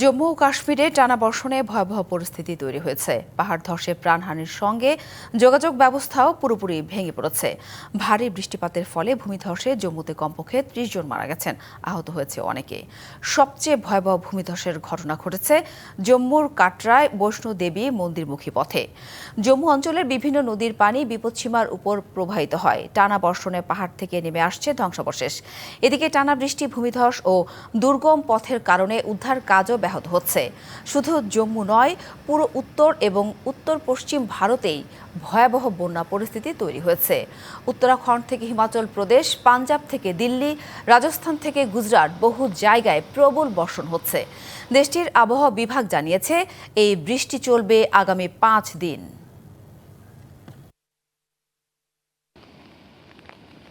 জম্মু ও কাশ্মীরে টানা বর্ষণে ভয়াবহ পরিস্থিতি তৈরি হয়েছে। পাহাড় ধসে প্রাণহানির সঙ্গে যোগাযোগ ব্যবস্থাও পুরোপুরি ভেঙে পড়েছে। ভারী বৃষ্টিপাতের ফলে ভূমিধসে জম্মুতে কমপক্ষে ত্রিশ জন মারা গেছেন, আহত হয়েছে অনেকে। সবচেয়ে ভয়াবহ ভূমিধসের ঘটনা ঘটেছে জম্মুর কাটরায় বৈষ্ণো দেবী মন্দিরমুখী পথে। জম্মু অঞ্চলের বিভিন্ন নদীর পানি বিপদসীমার উপর প্রবাহিত হয়। টানা বর্ষণে পাহাড় থেকে নেমে আসছে ধ্বংসাবশেষ। এদিকে টানা বৃষ্টি, ভূমিধস ও দুর্গম পথের কারণে উদ্ধার কাজও ব্যাহত হচ্ছে। শুধু জম্মু নয়, পুরো উত্তর এবং উত্তর পশ্চিম ভারতেই ভয়াবহ বন্যা পরিস্থিতি তৈরি হয়েছে। উত্তরাখণ্ড থেকে হিমাচল প্রদেশ, পাঞ্জাব থেকে দিল্লি, রাজস্থান থেকে গুজরাট বহু জায়গায় প্রবল বর্ষণ হচ্ছে। দেশটির আবহাওয়া বিভাগ জানিয়েছে, এই বৃষ্টি চলবে আগামী পাঁচ দিন।